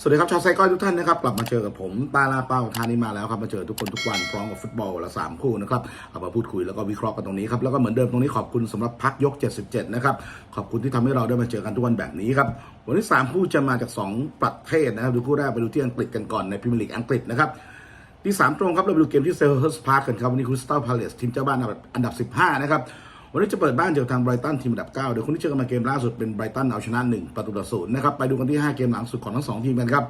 สวัสดีครับชาวไซก้อยทุกท่านนะครับกลับมาเจอกับผมตาลาเป้าทานี้มาแล้วครับมาเจอทุกคนทุกวันพร้อมกับฟุตบอลละสามคู่นะครับเอามาพูดคุยแล้วก็วิเคราะห์กันตรงนี้ครับแล้วก็เหมือนเดิมตรงนี้ขอบคุณสำหรับพักยก 77 นะครับขอบคุณที่ทำให้เราได้มาเจอกันทุกวันแบบนี้ครับวันนี้สามคู่จะมาจากสองประเทศนะครับดูคู่แรกไปดูที่อังกฤษกันก่อนในพรีเมียร์ลีกอังกฤษนะครับที่สามตรงครับเราไปดูเกมที่เซลเฮิร์สพาร์คกันครับวันนี้คริสตัลพาเลสทีมเจ้าบ้านอันดับ 15 นะครับ วันนี้จะเปิดบ้านเจอทางไบรตันทีมอันดับ 9 เดี๋ยวคนที่เจอกันมาเกมล่าสุดเป็นไบรตันเอาชนะ 1 ประตูต่อศูนย์นะครับ ไปดูกันที่ 5 เกมหลังสุดของทั้ง 2 ทีมกันครับ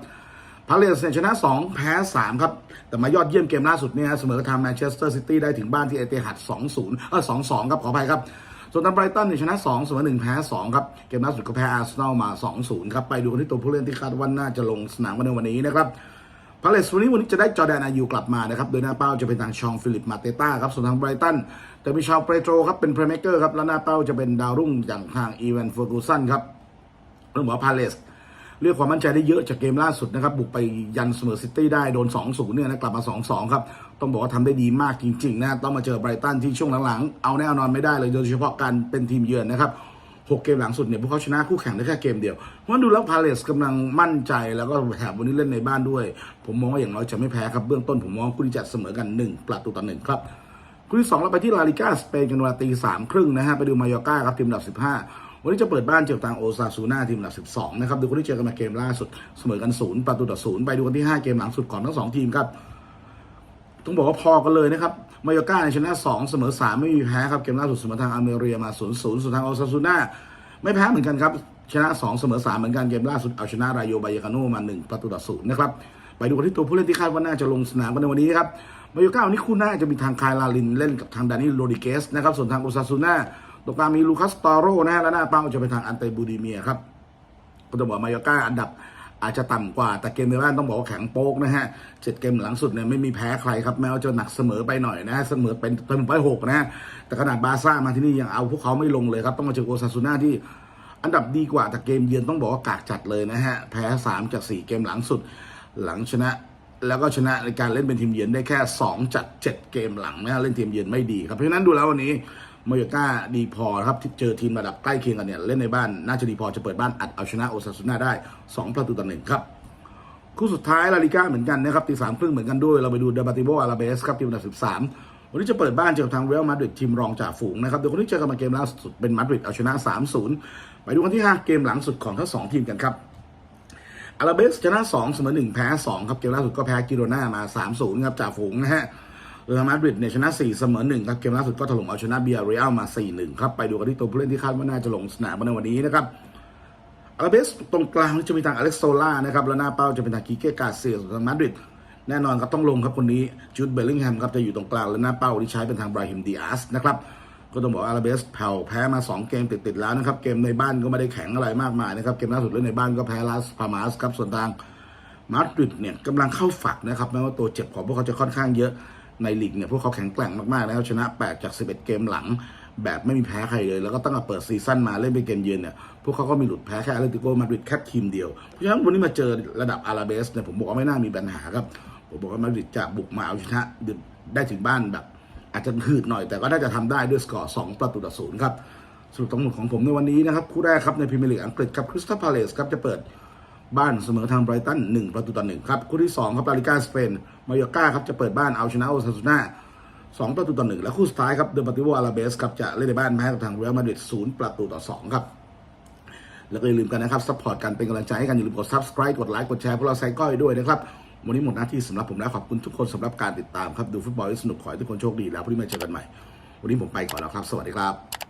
พาเลสเนี่ยชนะ 2 แพ้ 3 ครับ แต่มายอดเยี่ยมเกมล่าสุดเนี่ยเสมอทางแมนเชสเตอร์ซิตี้ได้ถึงบ้านที่เอเตฮัด2-0เออ2-2 ครับขออภัยครับส่วนทางไบรตันเนี่ยชนะ2เสมอ1แพ้2ครับ เกมล่าสุดก็แพ้อาร์เซนอลมา 2-0 ครับ ไปดูกันที่ตัวผู้เล่นที่คาดว่าน่าจะลงสนามกันในวันนี้นะครับ พาเลสวันนี้วันนี้จะได้จอแดนอายูกลับมานะครับ โดยหน้าเป้าจะเป็นทางชองฟิลิปมาเตต้าครับ ส่วนทางไบรตันจะมีชาวเปโตรครับเป็นเพลย์เมเกอร์ครับ แล้วหน้าเป้าจะเป็นดาวรุ่งอย่างทางอีเวนเฟอร์กูสันครับเรื่องบอกพาเลสเรียกความมั่นใจได้เยอะจากเกมล่าสุดนะครับ บุกไปยันเสมอซิตี้ได้โดน 2-0 เนี่ยนะกลับมา 2-2 ครับ ต้องบอกว่าทำได้ดีมากจริง ๆ นะ ต้องมาเจอไบรตันที่ช่วงหลังๆ เอาแน่นอนไม่ได้เลยโดยเฉพาะการเป็นทีมเยือนนะครับ หกเกมหลังสุดเนี่ยพวกเขาชนะคู่แข่งได้แค่เกมเดียว เพราะดูแล้วพาเลสกำลังมั่นใจแล้วก็แถบวันนี้เล่นในบ้านด้วย ผมมองว่าอย่างน้อยจะไม่แพ้ครับเบื้องต้นผมมองคู่ที่จะเสมอกัน 1 ประตูต่อหนึ่งครับคู่ที่สองเราไปที่ลาลิก้าสเปนกันเวลาตีสามครึ่งนะฮะไปดูมายอร์ก้าครับทีมอันดับสิบห้าวันนี้จะเปิดบ้านเจอทางโอซาซูน่าทีมอันดับสิบสองนะครับ ดูคู่ที่เจอกันมาเกมล่าสุด เสมอกันศูนย์ประตูต่อศูนย์ไปดูกันที่ห้าเกมหลังสุดของทั้งสองทีมครับ ต้องบอกว่าพอกันเลยนะครับมายอร์ก้าในชนะ2เสมอ3ไม่มีแพ้ครับเกมล่าสุดเสมอทางอเมริกามา0 0ส่วนทางออซาซูน่าไม่แพ้เหมือนกันครับชนะ2เสมอ3เหมือนกันเกมล่าสุดเอาชนะรายโยบายาคาโนมา1ประตูต่อศูนย์นะครับไปดูกันที่ตัวผู้เล่นที่คาดว่าน่าจะลงสนามกันในวันนี้ครับมายอร์ก้าวันนี้คู่หน้าจะมีทางคายลาลินเล่นกับทางดานิโรดิเกสนะครับส่วนทางโอซาซูน่าตกลางมีลูคัสตอโรนะฮะและหน้าเป้าจะเป็นทางอันเตบูดีเมียครับก็ต้องบอกมายอร์ก้าอันดับ อาจจะต่ำกว่าแต่เกมในบ้านต้องบอกว่าแข็งโป๊กนะฮะเจ็ดเกมหลังสุดเนี่ยไม่มีแพ้ใครครับแม้ว่าจะหนักเสมอไปหน่อยนะฮะเสมอเป็นเต็มไปหกนะฮะแต่ขนาดบาร์ซ่ามาที่นี่ยังเอาพวกเขาไม่ลงเลยครับต้องมาเจอโอซาซูน่าที่อันดับดีกว่าแต่เกมเยือนต้องบอกว่ากากจัดเลยนะฮะแพ้สามจากสี่เกมหลังสุด หลังชนะ แล้วก็ชนะในการเล่นเป็นทีมเยือนได้แค่ 2 จาก 7 เกมหลังนะฮะเล่นทีมเยือนไม่ดีครับเพราะฉะนั้นดูแล้ววันนี้มายร์ก้าดีพอครับที่เจอทีมระดับใกล้เคียงกันเนี่ยเล่นในบ้านน่าจะดีพอจะเปิดบ้านอัดเอาชนะโอซาซูน่าได้ 2 ประตูต่อหนึ่งครับคู่สุดท้ายลาลิก้าเหมือนกันนะครับตีสามครึ่งเหมือนกันด้วยเราไปดูเดบาติโบอาราเบสครับทีมอันดับสิบสามวันนี้จะเปิดบ้านเจอกับทางเรอัลมาดริดทีมรองจ่าฝูงนะครับเดี๋ยวคนที่เจอกันมาเกมล่าสุดเป็นมาดริดเอาชนะ 3-0 ไปดูกันที่ 5 เกมหลังสุดของทั้งสองทีมกันครับ อาราเบสชนะ2เสมอ1แพ้2ครับเกมล่าสุดก็แพ้กิโรนามา 3-0ครับจ่าฝูงนะฮะเรอัลมาดริดเนี่ยชนะ 4 เสมอ1ครับเกมล่าสุดก็ถล่มเอาชนะเบียร์เรอัลมา 4-1 ครับ ไปดูกันที่ตัวผู้เล่นที่คาดว่าน่าจะลงสนามในวันนี้นะครับอาราเบสตรงกลางจะมีทางอเล็กโซล่านะครับแล้วหน้าเป้าจะเป็นทางกิเกกาเซียส่วนทางมาดริดแน่นอนครับต้องลงครับคนนี้จูดเบลลิงแฮมครับจะอยู่ตรงกลางและหน้าเป้าที่ใช้เป็นทางบราฮิมดีอาสนะครับ ก็ต้องบอกอาราเบสแผ่วแพ้มา 2 เกมติดๆแล้วนะครับ เกมในบ้านก็ไม่ได้แข็งอะไรมากมายนะครับ เกมล่าสุดเล่นในบ้านก็แพ้ลาสพามาสครับ ส่วนทางมาดริดเนี่ยกำลังเข้าฝักนะครับแม้ว่าตัวเจ็บของพวกเขาจะค่อนข้างเยอะในลีกเนี่ยพวกเขาแข็งแกร่งมากๆนะครับชนะ 8 จาก 11 เกมหลัง แบบไม่มีแพ้ใครเลย แล้วก็ตั้งแต่เปิดซีซั่นมาเล่นเป็นเกมเยือนเนี่ยพวกเขาก็มีหลุดแพ้แค่อาร์ติโกมาดริดแค่ทีมเดียวเพราะฉะนั้นวันนี้มาเจอระดับอาราเบสเนี่ยผมบอกว่าไม่น่ามีปัญหาครับผมบอกว่ามาดริดจะบุกมาเอาชนะได้ถึงบ้านแบบ อาจจะหืดหน่อยแต่ก็น่าจะทำได้ด้วยสกอร์2ประตูต่อศูนย์ครับสรุปทั้งหมดของผมในวันนี้นะครับคู่แรกครับในพรีเมียร์ลีกอังกฤษครับคริสตัลพาเลสครับจะเปิดบ้านเสมอทางไบรตัน1ประตูต่อหนึ่งครับคู่ที่2ครับลาลิกาสเปนมายอร์ก้าครับจะเปิดบ้านเอาชนะโอซาซูน่า2ประตูต่อหนึ่งและคู่สุดท้ายครับเดอร์ปาติโวอาราเบสครับจะเล่นในบ้านแพ้กับทางเรอัลมาดริด0ประตูต่อ2ครับแล้วก็อย่าลืมกันนะครับซัพพอร์ตกันเป็นกำลังใจให้กันอย่าลืมกด subscribe กดไลค์กดแชร์พวกเราไซก้อยด้วยนะครับ วันนี้หมดหน้าที่สำหรับผมแล้วขอบคุณทุกคนสำหรับการติดตามครับดูฟุตบอลที่สนุกขอให้ทุกคนโชคดีแล้วพรุ่งนี้มาเจอกันใหม่ วันนี้ผมไปก่อนแล้วครับ สวัสดีครับ